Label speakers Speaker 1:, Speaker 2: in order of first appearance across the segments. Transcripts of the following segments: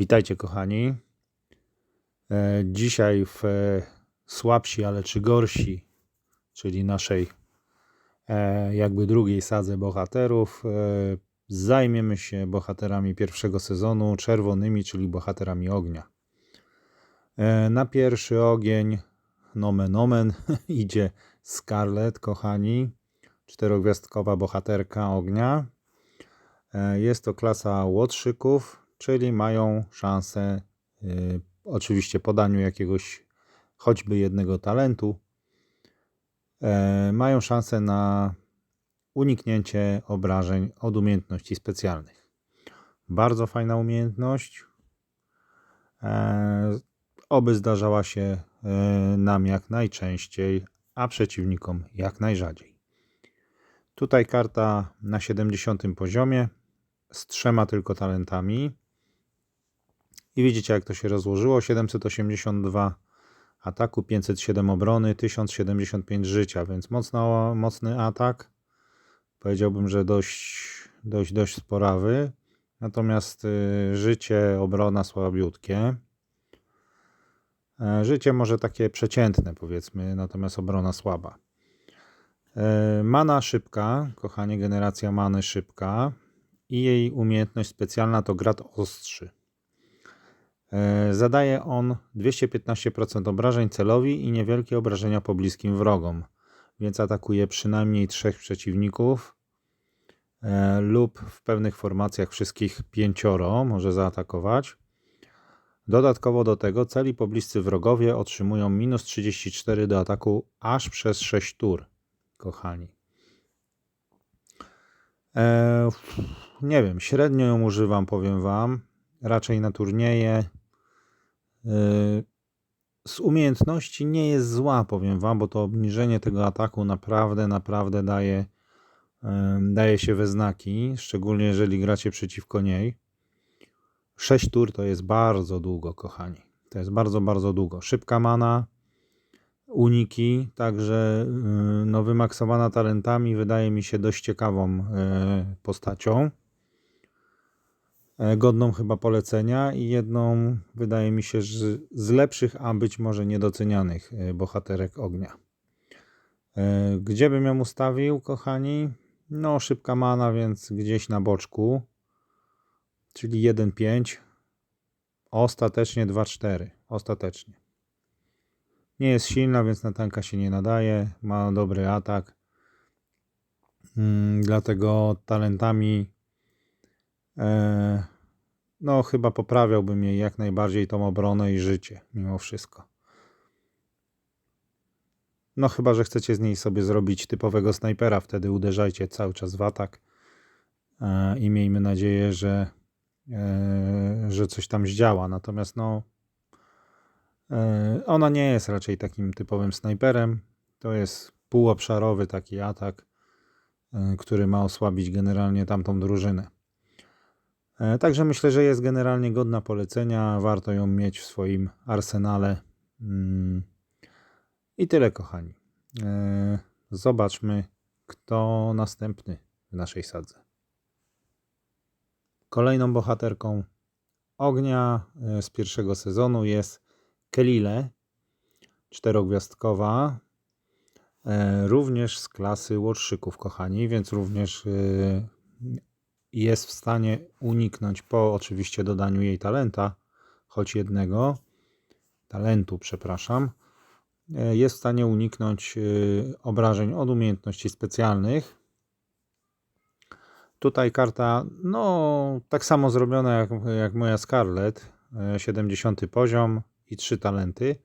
Speaker 1: Witajcie kochani. E, Dzisiaj w e, słabsi, ale czy gorsi, czyli naszej e, jakby drugiej sadze bohaterów, zajmiemy się bohaterami pierwszego sezonu, czerwonymi, czyli bohaterami ognia. Na pierwszy ogień, nomen omen, idzie Scarlett, kochani, czterogwiazdkowa bohaterka ognia. Jest to klasa łotrzyków, czyli mają szansę, y, oczywiście po daniu jakiegoś choćby jednego talentu, e, mają szansę na uniknięcie obrażeń od umiejętności specjalnych. Bardzo fajna umiejętność. E, Oby zdarzała się e, nam jak najczęściej, a przeciwnikom jak najrzadziej. Tutaj karta na 70 poziomie z trzema tylko talentami. I widzicie, jak to się rozłożyło: 782 ataku, 507 obrony, 1075 życia, więc mocno, mocny atak. Powiedziałbym, że dość, dość, dość sporawy. Natomiast y, życie, obrona słabiutkie. E, Życie może takie przeciętne, powiedzmy, natomiast obrona słaba. E, Mana szybka, kochanie, generacja many szybka i jej umiejętność specjalna to Grad Ostrzy. E, Zadaje on 215% obrażeń celowi i niewielkie obrażenia pobliskim wrogom, więc atakuje przynajmniej trzech przeciwników e, lub w pewnych formacjach wszystkich pięcioro może zaatakować. Dodatkowo do tego celi pobliscy wrogowie otrzymują minus 34 do ataku aż przez 6 tur, kochani. E, nie wiem, średnio ją używam, powiem Wam. Raczej na turnieje. E, z umiejętności nie jest zła, powiem Wam, bo to obniżenie tego ataku naprawdę, naprawdę daje, e, daje się we znaki, szczególnie jeżeli gracie przeciwko niej. 6 tur to jest bardzo długo, kochani. To jest bardzo, bardzo długo. Szybka mana, uniki, także yy, no, wymaksowana talentami wydaje mi się dość ciekawą yy, postacią. E, Godną chyba polecenia i jedną, wydaje mi się, że z lepszych, a być może niedocenianych yy, bohaterek ognia. E, Gdzie bym ją ustawił, kochani? No, szybka mana, więc gdzieś na boczku czyli 1,5, ostatecznie 2,4, ostatecznie. Nie jest silna, więc na tanka się nie nadaje, ma dobry atak, mm, dlatego talentami e, no chyba poprawiałbym jej jak najbardziej tą obronę i życie, mimo wszystko. No chyba, że chcecie z niej sobie zrobić typowego snajpera, wtedy uderzajcie cały czas w atak e, i miejmy nadzieję, że e, że coś tam zdziała. Natomiast no, e, ona nie jest raczej takim typowym snajperem. To jest półobszarowy taki atak, e, który ma osłabić generalnie tamtą drużynę. E, Także myślę, że jest generalnie godna polecenia. Warto ją mieć w swoim arsenale. Mm. I tyle, kochani. E, Zobaczmy, kto następny w naszej sadze. Kolejną bohaterką ognia e, z pierwszego sezonu jest Kelile, czterogwiazdkowa, również z klasy łotrzyków, kochani, więc również jest w stanie uniknąć po oczywiście dodaniu jej talenta, choć jednego, talentu, przepraszam, e, jest w stanie uniknąć e, obrażeń od umiejętności specjalnych, Tutaj karta, no, tak samo zrobiona jak, jak moja Scarlet, e, 70 poziom i 3 talenty.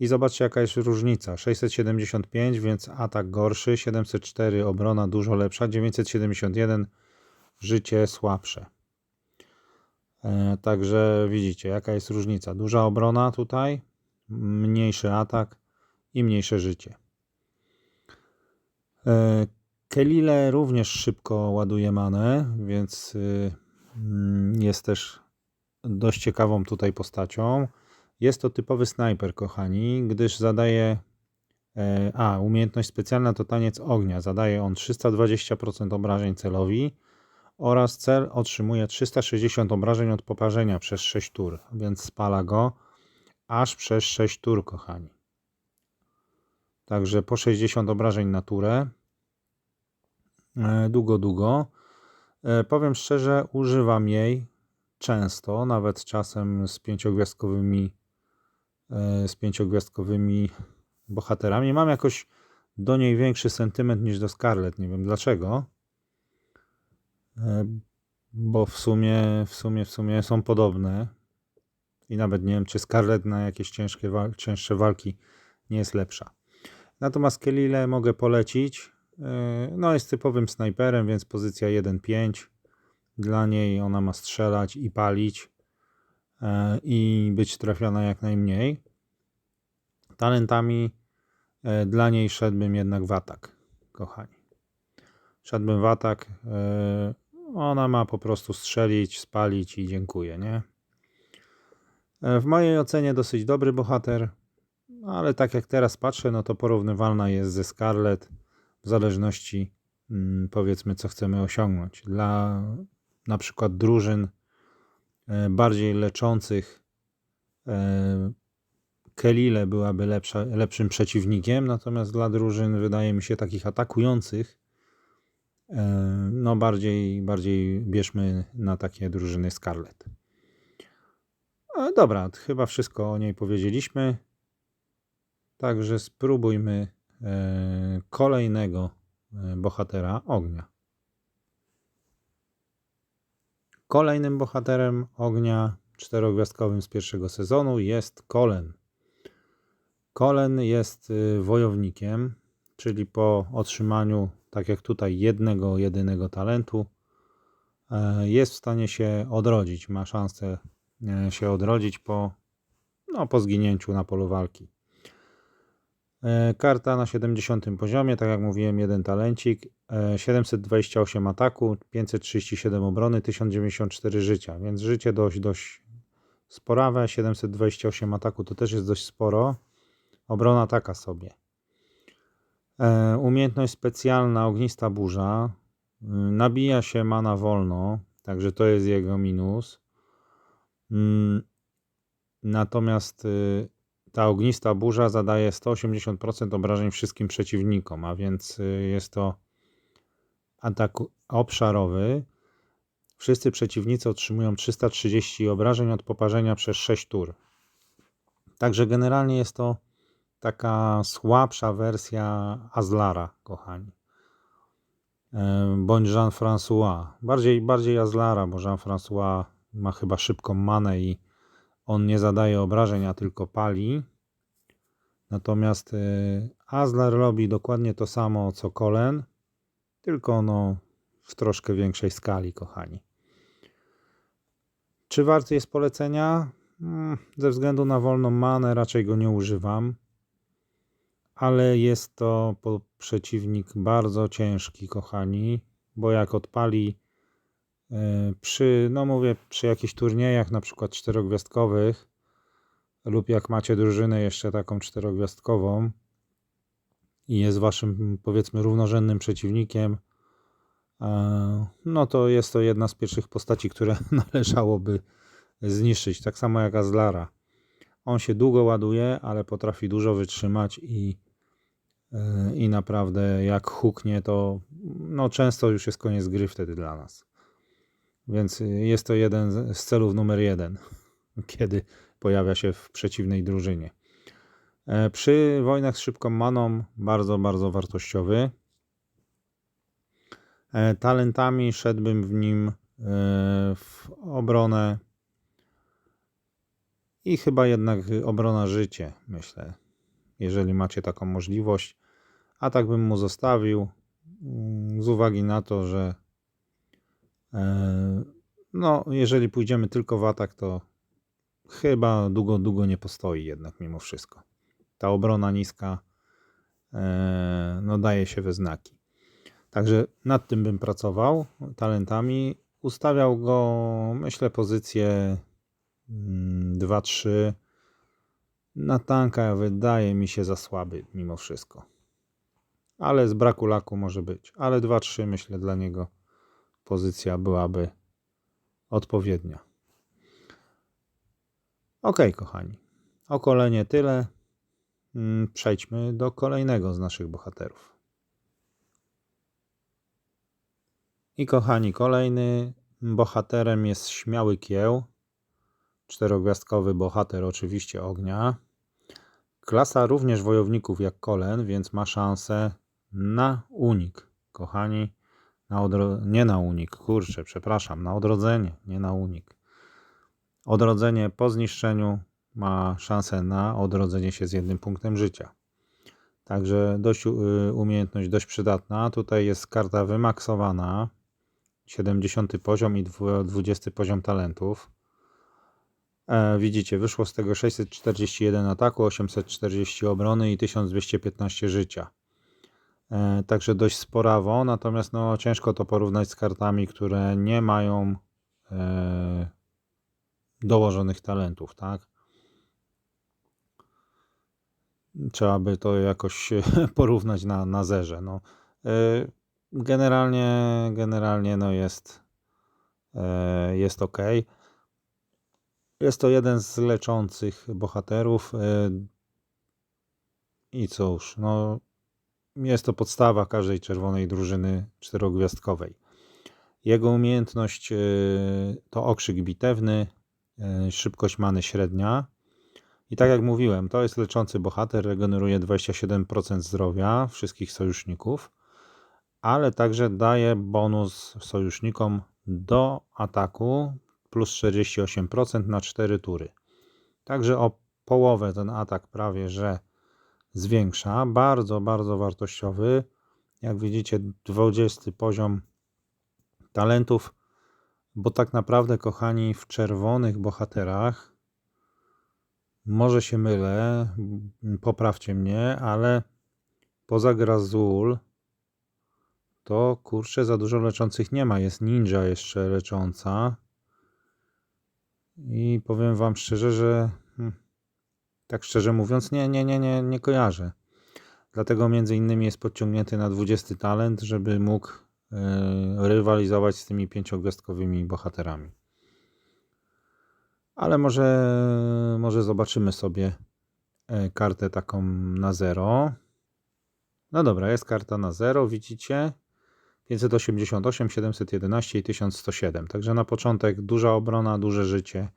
Speaker 1: I zobaczcie, jaka jest różnica. 675, więc atak gorszy, 704 obrona dużo lepsza, 971 życie słabsze. E, Także widzicie, jaka jest różnica. Duża obrona tutaj, mniejszy atak i mniejsze życie. E, Kelile również szybko ładuje manę, więc y, mm, jest też dość ciekawą tutaj postacią. Jest to typowy snajper, kochani, gdyż zadaje. e, A, umiejętność specjalna to taniec ognia. Zadaje on 320% obrażeń celowi oraz cel otrzymuje 360 obrażeń od poparzenia przez 6 tur, więc spala go aż przez 6 tur, kochani. Także po 60 obrażeń na turę. E, Długo, długo. E, Powiem szczerze, używam jej często, nawet czasem z pięciogwiazdkowymi, e, z pięciogwiazdkowymi bohaterami. Mam jakoś do niej większy sentyment niż do Scarlet. Nie wiem dlaczego. E, Bo w sumie, w sumie, w sumie są podobne. I nawet nie wiem, czy Scarlet na jakieś ciężkie, cięższe walki nie jest lepsza. Natomiast Kelile mogę polecić. E, No, jest typowym snajperem, więc pozycja 1-5. Dla niej ona ma strzelać i palić e, i być trafiona jak najmniej. Talentami dla niej szedłbym jednak w atak, kochani. Szedłbym w atak. Ona ma po prostu strzelić, spalić i dziękuję, nie? E, W mojej ocenie dosyć dobry bohater, ale tak jak teraz patrzę, no to porównywalna jest ze Scarlet w zależności mm, powiedzmy co chcemy osiągnąć. Dla na przykład drużyn e, bardziej leczących e, Kelile byłaby lepsza, lepszym przeciwnikiem, natomiast dla drużyn wydaje mi się takich atakujących no bardziej, bardziej bierzmy na takie drużyny Scarlet. E, Dobra, chyba wszystko o niej powiedzieliśmy. Także spróbujmy e, kolejnego e, bohatera ognia. Kolejnym bohaterem ognia czterogwiazdkowym z pierwszego sezonu jest Kolen. Kolen jest wojownikiem, czyli po otrzymaniu, tak jak tutaj, jednego, jedynego talentu, e, jest w stanie się odrodzić. Ma szansę e, się odrodzić po, no, po zginięciu na polu walki. E, Karta na 70 poziomie, tak jak mówiłem, jeden talencik, e, 728 ataku, 537 obrony, 1094 życia, więc życie dość, dość sporawe, 728 ataku to też jest dość sporo, obrona taka sobie. E, Umiejętność specjalna, ognista burza, y, nabija się mana wolno, także to jest jego minus. Mm, Natomiast y, ta ognista burza zadaje 180% obrażeń wszystkim przeciwnikom, a więc y, jest to atak obszarowy. Wszyscy przeciwnicy otrzymują 330 obrażeń od poparzenia przez 6 tur. Także generalnie jest to taka słabsza wersja Azlara, kochani. E, Bądź Jean-François. Bardziej, bardziej Azlara, bo Jean-François ma chyba szybką manę i on nie zadaje obrażeń, a tylko pali. Natomiast y, Azlar robi dokładnie to samo co Kolen, tylko no w troszkę większej skali, kochani. Czy warty jest polecenia? Mm, Ze względu na wolną manę raczej go nie używam, ale jest to przeciwnik bardzo ciężki, kochani, bo jak odpali y, przy, no mówię, przy jakichś turniejach, na przykład czterogwiazdkowych, lub jak macie drużynę jeszcze taką czterogwiazdkową i jest waszym powiedzmy równorzędnym przeciwnikiem, e, no to jest to jedna z pierwszych postaci, które należałoby zniszczyć. Tak samo jak Azlara. On się długo ładuje, ale potrafi dużo wytrzymać i, e, i naprawdę jak huknie, to no często już jest koniec gry wtedy dla nas. Więc jest to jeden z- celów numer jeden, kiedy pojawia się w przeciwnej drużynie. E, Przy wojnach z szybką maną bardzo, bardzo wartościowy. E, Talentami szedłbym w nim e, w obronę i chyba jednak obrona życie, myślę, jeżeli macie taką możliwość. A tak bym mu zostawił mm, z uwagi na to, że e, no, jeżeli pójdziemy tylko w atak, to chyba długo, długo nie postoi jednak mimo wszystko. Ta obrona niska e, no daje się we znaki. Także nad tym bym pracował talentami. Ustawiał go, myślę, pozycję mm, 2-3. Na tanka wydaje mi się za słaby mimo wszystko. Ale z braku laku może być. Ale 2-3 myślę dla niego pozycja byłaby odpowiednia. Ok, kochani. O kolenie tyle. Mm, Przejdźmy do kolejnego z naszych bohaterów. I kochani, kolejny bohaterem jest śmiały kieł. Czterogwiazdkowy bohater, oczywiście ognia. Klasa również wojowników jak kolen, więc ma szansę na unik. Kochani, na odro... nie na unik, kurczę, przepraszam, na odrodzenie, nie na unik. Odrodzenie po zniszczeniu ma szansę na odrodzenie się z jednym punktem życia. Także dość, y, umiejętność dość przydatna. Tutaj jest karta wymaksowana. 70 poziom i dwu- 20 poziom talentów. E, widzicie, wyszło z tego 641 ataku, 840 obrony i 1215 życia. E, także dość sporawo, natomiast no, ciężko to porównać z kartami, które nie mają e, dołożonych talentów, tak? Trzeba by to jakoś porównać na, na zerze. No. E, Generalnie, generalnie no jest, jest ok. Jest to jeden z leczących bohaterów. I cóż, no jest to podstawa każdej czerwonej drużyny czterogwiazdkowej. Jego umiejętność e, to okrzyk bitewny, e, szybkość many średnia. I tak jak mówiłem, to jest leczący bohater, regeneruje 27% zdrowia wszystkich sojuszników, ale także daje bonus sojusznikom do ataku plus 48% na 4 tury. Także o połowę ten atak prawie że zwiększa. Bardzo, bardzo wartościowy. Jak widzicie, 20 poziom talentów, bo tak naprawdę, kochani, w czerwonych bohaterach, może się mylę, poprawcie mnie, ale poza Grazul, to kurczę, za dużo leczących nie ma. Jest ninja jeszcze lecząca. I powiem wam szczerze, że tak szczerze mówiąc, nie, nie, nie, nie, nie kojarzę. Dlatego między innymi jest podciągnięty na 20 talent, żeby mógł e, rywalizować z tymi pięciogwiazdkowymi bohaterami. Ale może, może zobaczymy sobie e, kartę taką na zero. No dobra, jest karta na zero, widzicie? 588, 711 i 1107. Także na początek duża obrona, duże życie,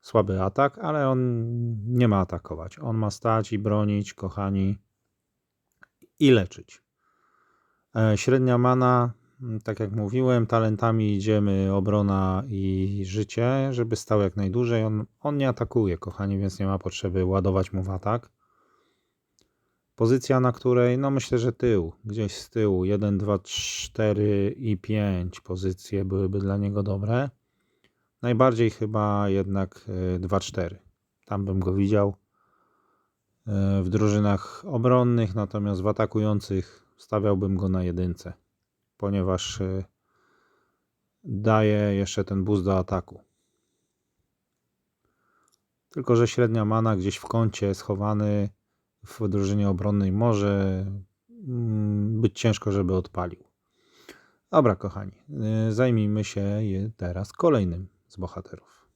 Speaker 1: słaby atak, ale on nie ma atakować. On ma stać i bronić, kochani, i leczyć. E, Średnia mana, m, tak jak mówiłem, talentami idziemy obrona i życie, żeby stał jak najdłużej. On, on nie atakuje, kochani, więc nie ma potrzeby ładować mu w atak. Pozycja, na której, no myślę, że tył, gdzieś z tyłu, 1, 2, 4 i 5 pozycje byłyby dla niego dobre. Najbardziej chyba jednak 2, 4. Tam bym go widział e, w drużynach obronnych, natomiast w atakujących stawiałbym go na jedynce, ponieważ e, daje jeszcze ten boost do ataku. Tylko, że średnia mana gdzieś w kącie schowany w drużynie obronnej może mm, być ciężko, żeby odpalił. Dobra, kochani, y, zajmijmy się teraz kolejnym z bohaterów.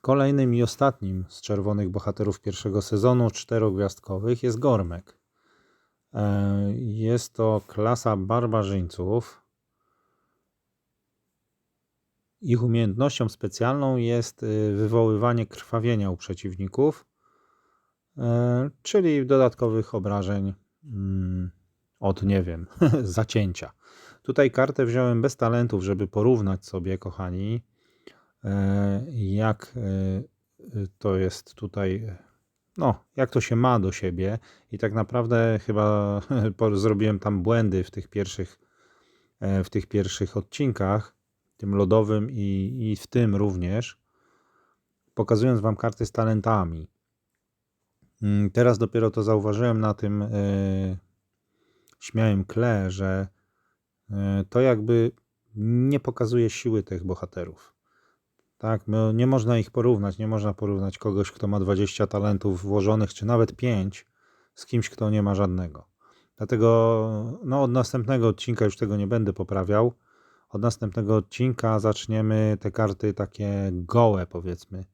Speaker 1: Kolejnym i ostatnim z czerwonych bohaterów pierwszego sezonu czterogwiazdkowych jest Gormek. E, Jest to klasa barbarzyńców. Ich umiejętnością specjalną jest y, wywoływanie krwawienia u przeciwników, e, czyli dodatkowych obrażeń mm, od, nie wiem, zacięcia. Tutaj kartę wziąłem bez talentów, żeby porównać sobie, kochani, e, jak e, to jest tutaj, no, jak to się ma do siebie. I tak naprawdę chyba zrobiłem tam błędy w tych pierwszych, e, w tych pierwszych odcinkach, tym lodowym i, i w tym również, pokazując Wam karty z talentami. Mm, Teraz dopiero to zauważyłem na tym e, śmiałym kle, że e, to jakby nie pokazuje siły tych bohaterów. Tak, nie można ich porównać, nie można porównać kogoś, kto ma 20 talentów włożonych, czy nawet 5 z kimś, kto nie ma żadnego. Dlatego no, od następnego odcinka już tego nie będę poprawiał. Od następnego odcinka zaczniemy te karty takie gołe, powiedzmy,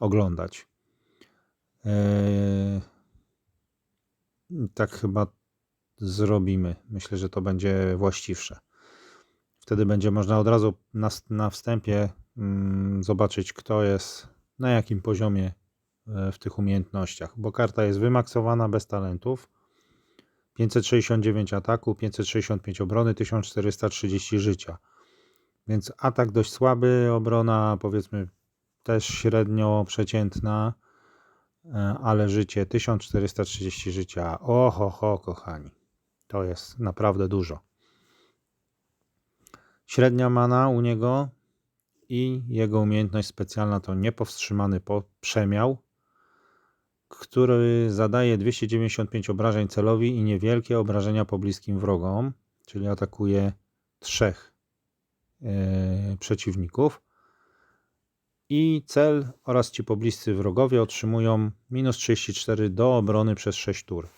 Speaker 1: oglądać. Eee, tak chyba zrobimy. Myślę, że to będzie właściwsze. Wtedy będzie można od razu na, na wstępie mm, zobaczyć, kto jest na jakim poziomie e, w tych umiejętnościach, bo karta jest wymaksowana bez talentów. 569 ataku, 565 obrony, 1430 życia. Więc atak dość słaby, obrona powiedzmy też średnio przeciętna, e, ale życie 1430 życia. Oho, ho, kochani. To jest naprawdę dużo. Średnia mana u niego i jego umiejętność specjalna to niepowstrzymany po- przemiał, który zadaje 295 obrażeń celowi i niewielkie obrażenia pobliskim wrogom, czyli atakuje trzech e, przeciwników. I cel oraz ci pobliscy wrogowie otrzymują minus 34 do obrony przez 6 tur.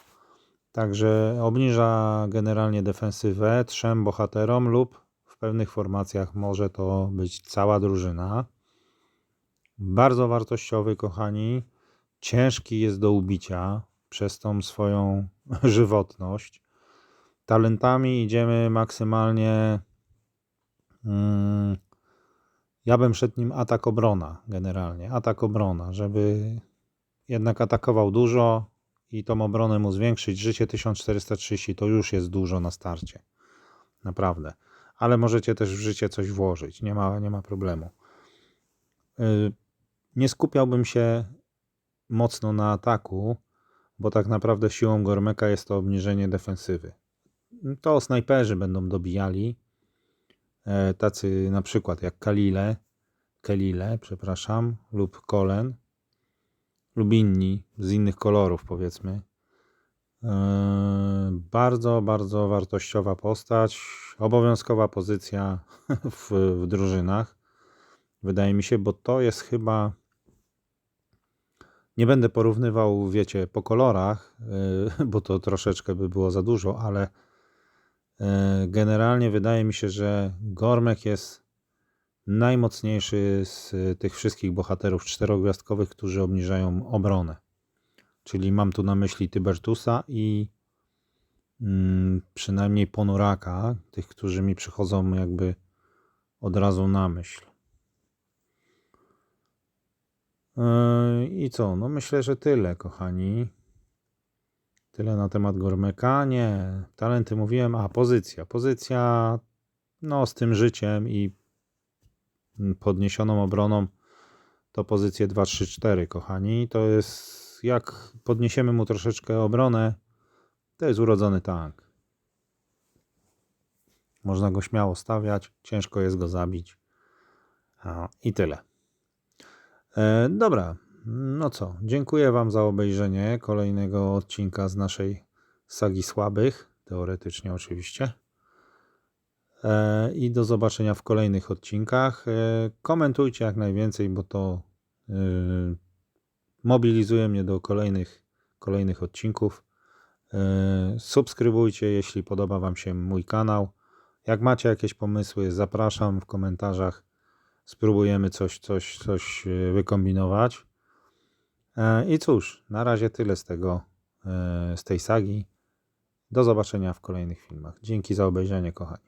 Speaker 1: Także obniża generalnie defensywę trzem bohaterom lub w pewnych formacjach może to być cała drużyna. Bardzo wartościowy, kochani. Ciężki jest do ubicia przez tą swoją żywotność. Talentami idziemy maksymalnie. Mm, ja bym przed nim atak obrona, generalnie. Atak obrona, żeby jednak atakował dużo i tą obronę mu zwiększyć. Życie 1430 to już jest dużo na starcie. Naprawdę. Ale możecie też w życie coś włożyć. Nie ma, nie ma problemu. Y, Nie skupiałbym się mocno na ataku, bo tak naprawdę siłą Gormeka jest to obniżenie defensywy. To snajperzy będą dobijali, e, tacy na przykład jak Kalile, Kelile, przepraszam, lub Kolen, lub inni z innych kolorów powiedzmy. E, Bardzo, bardzo wartościowa postać, obowiązkowa pozycja w, w drużynach, wydaje mi się, bo to jest chyba nie będę porównywał, wiecie, po kolorach, yy, bo to troszeczkę by było za dużo, ale yy, generalnie wydaje mi się, że Gormek jest najmocniejszy z tych wszystkich bohaterów czterogwiazdkowych, którzy obniżają obronę. Czyli mam tu na myśli Tybertusa i mm, przynajmniej Ponuraka, tych, którzy mi przychodzą jakby od razu na myśl. Yy, I co? No myślę, że tyle, kochani. Tyle na temat Gormeka. Nie, talenty mówiłem, a pozycja. Pozycja, no z tym życiem i podniesioną obroną to pozycję 2, 3, 4, kochani. To jest, jak podniesiemy mu troszeczkę obronę, to jest urodzony tank. Można go śmiało stawiać, ciężko jest go zabić. A, I tyle. E, dobra, no co, dziękuję Wam za obejrzenie kolejnego odcinka z naszej sagi słabych, teoretycznie oczywiście. E, I do zobaczenia w kolejnych odcinkach. E, komentujcie jak najwięcej, bo to e, mobilizuje mnie do kolejnych, kolejnych odcinków. Subskrybujcie, jeśli podoba Wam się mój kanał. Jak macie jakieś pomysły, zapraszam w komentarzach spróbujemy coś, coś, coś wykombinować. I cóż, na razie tyle z tego, z tej sagi. Do zobaczenia w kolejnych filmach. Dzięki za obejrzenie, kochani.